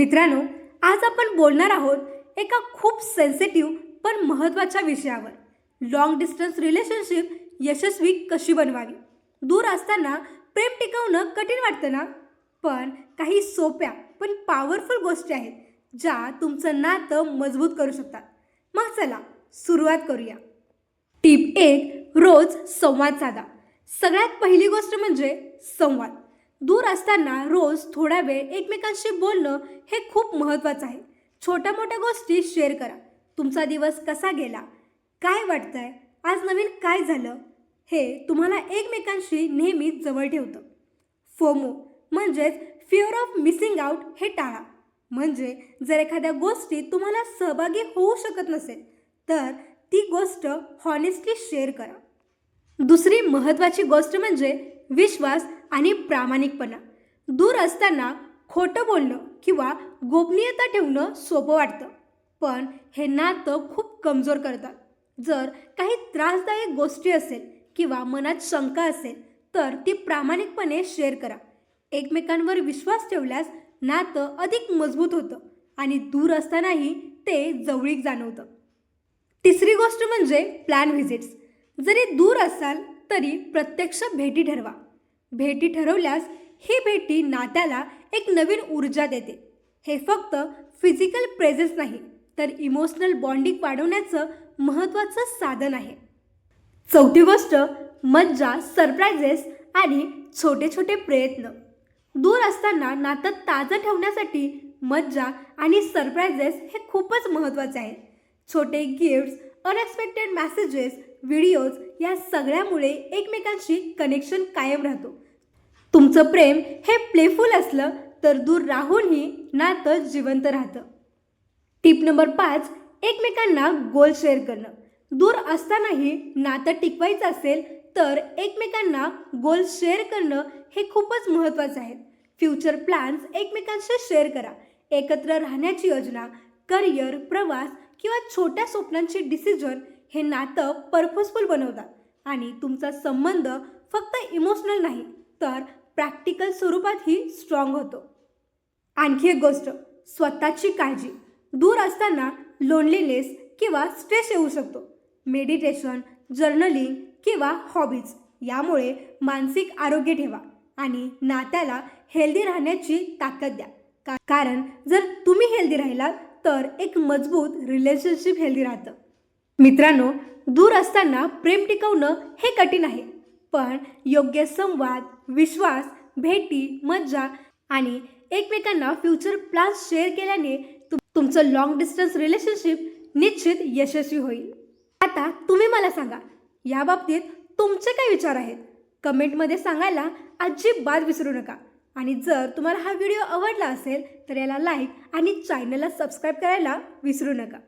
मित्रांनो आज आपण बोलणार आहोत एका खूप सेन्सिटिव्ह पण महत्त्वाच्या विषयावर. लॉंग डिस्टन्स रिलेशनशिप यशस्वी कशी बनवावी? दूर असताना प्रेम टिकवणं कठीण वाटतं ना? पण काही सोप्या पण पॉवरफुल गोष्टी आहेत ज्या तुमचं नातं मजबूत करू शकतात. मग चला सुरुवात करूया. टीप एक रोज संवाद साधा. सगळ्यात पहिली गोष्ट म्हणजे संवाद. दूर असताना रोज थोडा वेळ एकमेकांशी बोलणं हे खूप महत्त्वाचं आहे. छोट्या मोठ्या गोष्टी शेअर करा. तुमचा दिवस कसा गेला? काय वाटतंय? आज नवीन काय झालं? हे तुम्हाला एकमेकांशी नेहमी जवळ ठेवतं. फोमो म्हणजेच फिअर ऑफ मिसिंग आउट हे टाळा. म्हणजे जर एखाद्या गोष्टीत तुम्हाला सहभागी होऊ शकत नसेल तर ती गोष्ट हॉनेस्टली शेअर करा. दुसरी महत्त्वाची गोष्ट म्हणजे विश्वास आणि प्रामाणिकपणा. दूर असताना खोटं बोलणं किंवा गोपनीयता ठेवणं सोपं वाटतं. पण हे नातं खूप कमजोर करतात. जर काही त्रासदायक गोष्टी असेल किंवा मनात शंका असेल तर ती प्रामाणिकपणे शेअर करा. एकमेकांवर विश्वास ठेवल्यास नातं अधिक मजबूत होतं आणि दूर असतानाही ते जवळीक जाणवतं. तिसरी गोष्ट म्हणजे प्लॅन व्हिजिट्स जरी दूर असाल तरी प्रत्यक्ष भेटी ठरवा. भेटी ठरवल्यास ही भेटी नात्याला एक नवीन ऊर्जा देते. हे फक्त फिजिकल प्रेझेन्स नाही तर इमोशनल बॉन्डिंग वाढवण्याचं महत्त्वाचं साधन आहे. चौथी गोष्ट मज्जा सरप्रायझेस आणि छोटे छोटे प्रयत्न. दूर असताना नातं ताजं ठेवण्यासाठी मज्जा आणि सरप्रायझेस हे खूपच महत्त्वाचे आहेत. छोटे गिफ्ट्स अनएक्सपेक्टेड मॅसेजेस व्हिडिओज या सगळ्यामुळे एकमेकांशी कनेक्शन कायम राहतो. तुमचं प्रेम हे प्लेफुल असलं तर दूर राहूनही नातं जिवंत राहतं. टिप नंबर पाच एकमेकांना गोल शेअर करणं. दूर असतानाही नातं टिकवायचं असेल तर एकमेकांना गोल शेअर करणं हे खूपच महत्त्वाचं आहे. फ्युचर प्लॅन्स एकमेकांशी शेअर करा. एकत्र राहण्याची योजना करिअर प्रवास किंवा छोट्या स्वप्नांचे डिसिजन हे नातं पर्पजफुल बनवतात. आणि तुमचा संबंध फक्त इमोशनल नाही तर प्रॅक्टिकल स्वरूपातही स्ट्रॉंग होतो. आणखी एक गोष्ट स्वतःची काळजी. दूर असताना लोनलीनेस किंवा स्ट्रेस येऊ शकतो. मेडिटेशन जर्नलिंग किंवा हॉबीज यामुळे मानसिक आरोग्य ठेवा आणि नात्याला हेल्दी राहण्याची ताकद द्या. का कारण जर तुम्ही हेल्दी राहिलात तर एक मजबूत रिलेशनशिप हेल्दी राहतं. मित्रांनो दूर असताना प्रेम टिकवणं हे कठीण आहे. पण योग्य संवाद विश्वास भेटी मज्जा आणि एकमेकांना फ्युचर प्लॅन्स शेअर केल्याने तुम तुमचं लॉंग डिस्टन्स रिलेशनशिप निश्चित यशस्वी होईल. आता तुम्ही मला सांगा या बाबतीत तुमचे काय विचार आहेत? कमेंटमध्ये सांगायला अजिबात विसरू नका. आणि जर तुम्हाला हा व्हिडिओ आवडला असेल तर याला लाईक आणि चॅनलला सबस्क्राईब करायला विसरू नका.